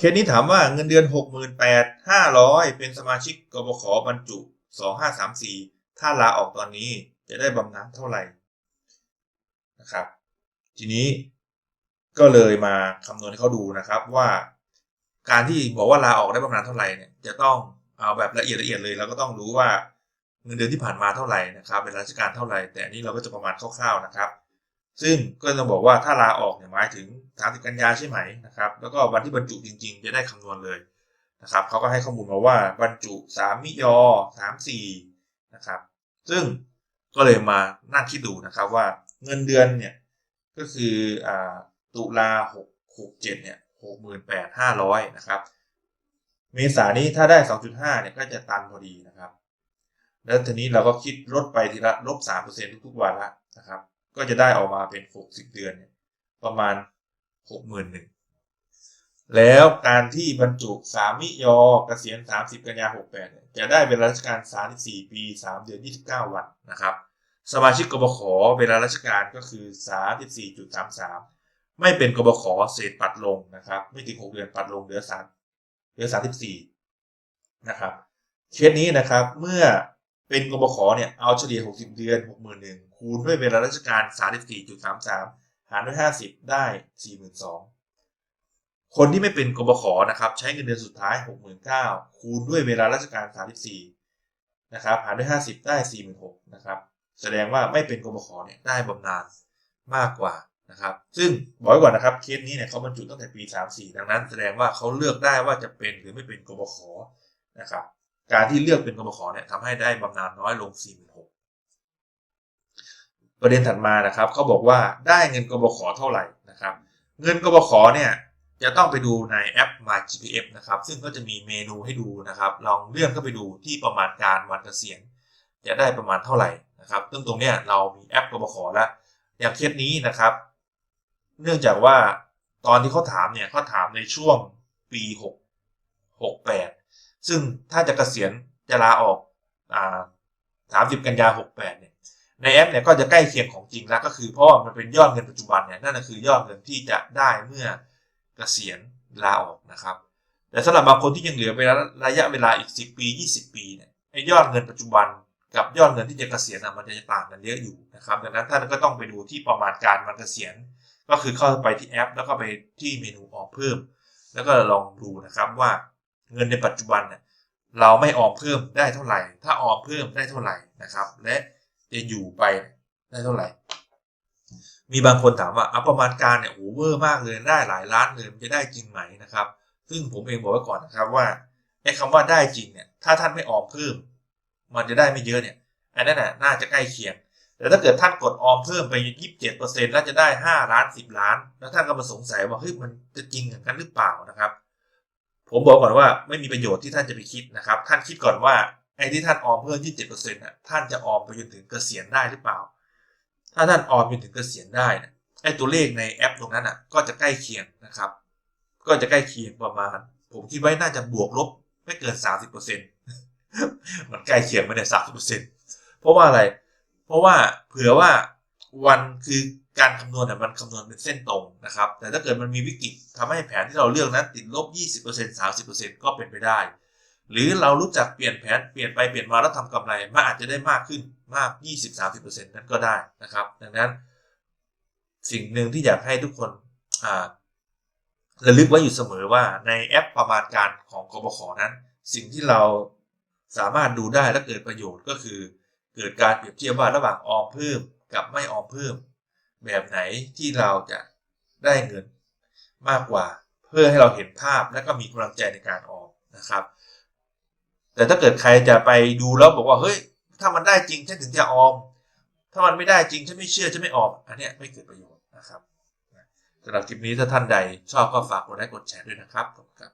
เคสนี้ถามว่าเงินเดือน 68,500 เป็นสมาชิกกบขบรรจุ 2534 ถ้าลาออกตอนนี้จะได้บำนาญเท่าไหร่นะครับ ทีนี้ก็เลยมาคำนวณให้เขาดูนะครับว่าการที่บอกว่าลาออกได้บำนาญเท่าไหร่เนี่ยจะต้องเอาแบบละเอียดละเอียดเลยเราก็ต้องรู้ว่าเงินเดือนที่ผ่านมาเท่าไหร่นะครับเป็นราชการเท่าไหร่ แต่อันนี้เราก็จะประมาณคร่าวๆนะครับ ซึ่งก็ต้องบอกว่าถ้าลาออกเนี่ยหมายถึง 30 กันยาใช่ไหมนะครับ แล้วก็วันที่บรรจุจริง ๆ จะได้คำนวณเลยนะครับเขาก็ให้ข้อมูลมาว่าบรรจุ 3 มิยอ34นะครับ ซึ่งก็เลยมานั่งคิดดูนะครับว่าเงินเดือนเนี่ยก็คืออ่าตุลา6 6 7เนี่ย68,500นะครับเมษานี้ถ้าได้ 2.5เนี่ยก็จะตันพอดีนะครับ แล้วทีนี้เราก็คิดลดไปทีละลบ3%ทุกๆวันละนะครับ ก็จะได้ออกมาเป็น60เดือนเนี่ยประมาณ61,000แล้วการที่บรรจุ3มิยอเกษียณ30กันยา68เนี่ยจะได้เป็นราชการ34ปี3เดือน29วันนะครับ สมาชิกกบขเวลาราชการก็คือ34.33ไม่เป็นกบขเศษปัดลงนะครับ ไม่ถึง6เดือนปัดลงเหลือ3เหลือ34นะครับเคสนี้นะครับเมื่อเป็นกบขเนี่ยเอาเฉลี่ย60เดือน61,000 คูณด้วยเวลาราชการ 34.33 หารด้วย 50 ได้ 42,000 คนที่ไม่เป็นกบขนะครับ ใช้เงินเดือนสุดท้าย 69,000 คูณด้วยเวลาราชการ 34 นะครับ หารด้วย 50 ได้ 46,000 นะครับ แสดงว่าไม่เป็นกบขเนี่ยได้บำนาญมากกว่านะครับ ซึ่งบอกไว้ก่อนนะครับ เคสนี้เนี่ยเขาบรรจุตั้งแต่ปี 34 ดังนั้น แสดงว่าเขาเลือกได้ว่าจะเป็นหรือไม่เป็นกบขนะครับ การที่เลือกเป็นกบขเนี่ยทำให้ได้บำนาญน้อยลง 4 0 ประเด็นถัดมานะครับเขาบอกว่าได้เงินกบขเท่าไหร่นะครับ เงินกบขเนี่ยจะต้องไปดูในแอป My GPF นะครับ ซึ่งก็จะมีเมนูให้ดูนะครับ ลองเลื่อนเข้าไปดูที่ประมาณการวันเกษียณจะได้ประมาณเท่าไหร่นะครับ ซึ่งตรงเนี้ยเรามีแอปกบขแล้วอย่างเคสนี้นะครับ เนื่องจากว่าตอนที่เขาถามเนี่ยเขาถามในช่วงปี6 68 ซึ่งถ้าจะเกษียณจะลาออกอ่า30 กันยา 68เนี่ย ในแอปเนี่ยก็จะใกล้เคียงของจริงแล้วก็คือเพราะว่ามันเป็นยอดเงินปัจจุบันเนี่ยนั่นคือยอดเงินที่จะได้เมื่อเกษียณลาออกนะครับ แต่สำหรับบางคนที่ยังเหลือเวลาระยะเวลาอีก 10 ปี 20 ปีเนี่ยไอ้ยอดเงินปัจจุบันกับยอดเงินที่จะเกษียณมันจะต่างกันเยอะอยู่นะครับดังนั้นท่านก็ต้องไปดูที่ประมาณการวันเกษียณ ก็คือเข้าไปที่แอป แล้วก็ไปที่เมนูออมเพิ่ม แล้วก็ลองดูนะครับว่าเงินในปัจจุบันเนี่ยเราไม่ออมเพิ่มได้เท่าไหร่ ถ้าออมเพิ่มได้เท่าไหร่นะครับ และ จะอยู่ไปได้เท่าไหร่ มีบางคนถามว่าเอาประมาณการเนี่ยโอเวอร์มากเลยได้หลายล้านเลยมันจะได้จริงไหมนะครับ ซึ่งผมเองบอกไว้ก่อนนะครับว่าไอ้คำว่าได้จริงเนี่ยถ้าท่านไม่ออมเพิ่ม มันจะได้ไม่เยอะเนี่ยอันนั้นน่ะน่าจะใกล้เคียง แต่ถ้าเกิดท่านกดออมเพิ่มไป 27%แล้วจะได้ 5 ล้าน 10 ล้าน แล้วท่านก็มาสงสัยว่าเฮ้ยมันจะจริงอย่างนั้นหรือเปล่านะครับ ผมบอกก่อนว่าไม่มีประโยชน์ที่ท่านจะไปคิดนะครับ ท่านคิดก่อนว่า ไอ้ที่ท่านออมเพิ่ม27%น่ะท่านจะออมไปจนถึงเกษียณได้หรือเปล่า ถ้าท่านออมจนถึงเกษียณได้นะไอ้ตัวเลขในแอปตรงนั้นอะก็จะใกล้เคียงนะครับ ก็จะใกล้เคียงประมาณ ผมคิดไว้น่าจะบวกลบไม่เกิน30%มันใกล้เคียงไม่ได้30%เซ็นต์เพราะว่าอะไร เพราะว่าเผื่อว่าวันคือการคำนวณเนี่ยมันคำนวณเป็นเส้นตรงนะครับ แต่ถ้าเกิดมันมีวิกฤตทำให้แผนที่เราเลือกนั้นติดลบ 20% 30%ก็เป็นไปได้ หรือเรารู้จักเปลี่ยนแผนเปลี่ยนไปเปลี่ยนมาแล้วทำกำไรมันอาจจะได้มากขึ้นมาก 20-30%นั้นก็ได้นะครับ ดังนั้น สิ่งหนึ่งที่อยากให้ทุกคนระลึกไว้อยู่เสมอว่าในแอปประมาณการของกบขนั้น สิ่งที่เราสามารถดูได้และเกิดประโยชน์ก็คือ เกิดการเปรียบเทียบว่าระหว่างออมเพิ่มกับไม่ออมเพิ่ม แบบไหนที่เราจะได้เงินมากกว่า เพื่อให้เราเห็นภาพและก็มีกำลังใจในการออมนะครับ แต่ถ้าเกิดใครจะไปดูแล้วบอกว่าเฮ้ย ถ้ามันได้จริงฉันถึงจะออม ถ้ามันไม่ได้จริงฉันไม่เชื่อฉันไม่ออมอันเนี้ยไม่เกิดประโยชน์นะครับสำหรับคลิปนี้ถ้าท่านใดชอบก็ฝากกดไลค์กดแชร์ด้วยนะครับขอบคุณครับ